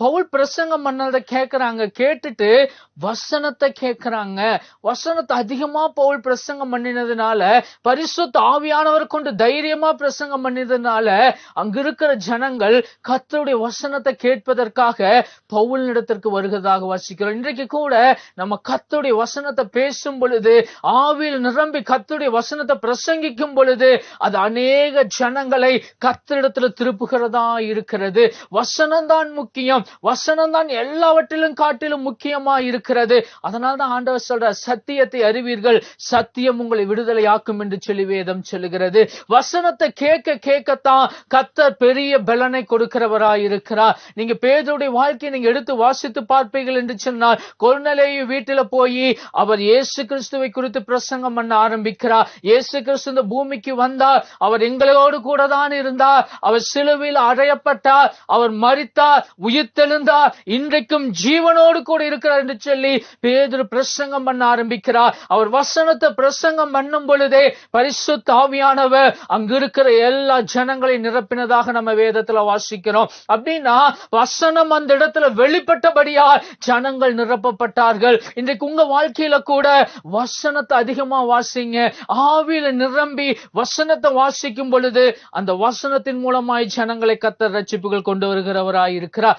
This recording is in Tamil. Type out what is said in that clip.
பவுல் பிரசங்கம் பண்ணதை கேட்கிறாங்க கேட்டுட்டு வசனத்தை கேட்கிறாங்க வசனத்தை அதிகமா பவுல் பிரசங்கம் பண்ணினதுனால பரிசுத்த ஆவியானவர் கொண்டு தைரியமா பிரசங்கம் பண்ணினதுனால அங்க இருக்கிற ஜனங்கள் கத்தருடைய வசனத்தை கேட்பதற்காக பவுல் இடத்திற்கு வருகிறதாக வாசிக்கிறோம். இன்றைக்கு கூட நம்ம கத்துடைய வசனத்தை பேசும் பொழுது ஆவியில் நிரம்பி கத்துடைய வசனத்தை பிரசங்கிக்கும் பொழுது அது அநேக ஜனங்களை கர்த்தரிடத்துல திருப்புகிறதா இருக்கிறது. வசனம்தான் முக்கியம். வசனம் தான் எல்லாவற்றிலும் காட்டிலும் முக்கியமா இருக்கிறது. அதனால தான் ஆண்டவர் சொல்ற சத்தியத்தை அறிவீர்கள் சத்தியம் உங்களை விடுதலையாக்கும் என்று சொல்லி வேதம் சொல்லுகிறது. வசனத்தை கேட்க கேட்கத்தான் கத்தர் பெரிய பலனை கொடுக்கிறவராய் இருக்கிறார் நீங்க பேதருடைய வாழ்க்கையை நீங்க எடுத்து வாசித்து பார்ப்பீர்கள் என்று சொன்னால் கொர்நலேயு வீட்டுல போய் அவர் இயேசு கிறிஸ்துவை குறித்து பிரசங்கம் பண்ண ஆரம்பிக்கிறார். இயேசு கிறிஸ்து இந்த பூமிக்கு வந்தார். அவர் எங்களோடு கூட தான் இருந்தார். அவர் சிலுவில் அடையப்பட்டார். அவர் மரித்தார். உயிர்த்தெழுந்தார் இன்றைக்கும் ஜீவனோடு கூட இருக்கிறார் என்று சொல்லி பேதுரு பிரசங்கம் பண்ண ஆரம்பிக்கிறார். அவர் வசனத்தை பிரசங்கம் பண்ணும் பொழுதே பரிசுத்த ஆவியானவர் அங்கு இருக்கிற எல்லா ஜனங்களையும் நிரப்பினதாக நம்ம வேதத்துல வாசிக்கிறோம். அப்படின்னா வசனம் அந்த இடத்துல வெளிப்பட்டபடியால் ஜனங்கள் நிரப்பப்பட்டார்கள். இன்றைக்கு உங்க வாழ்க்கையில கூட வசனத்தை அதிகமா வாசிங்க. ஆவியில நிரம்பி வசனத்தை வாசிக்கும் பொழுது அந்த வசனத்தின் மூலமாய் ஜனங்களை கத்தர் ரட்சிப்புகள் கொண்டு வருகிறவராய் இருக்கிறார்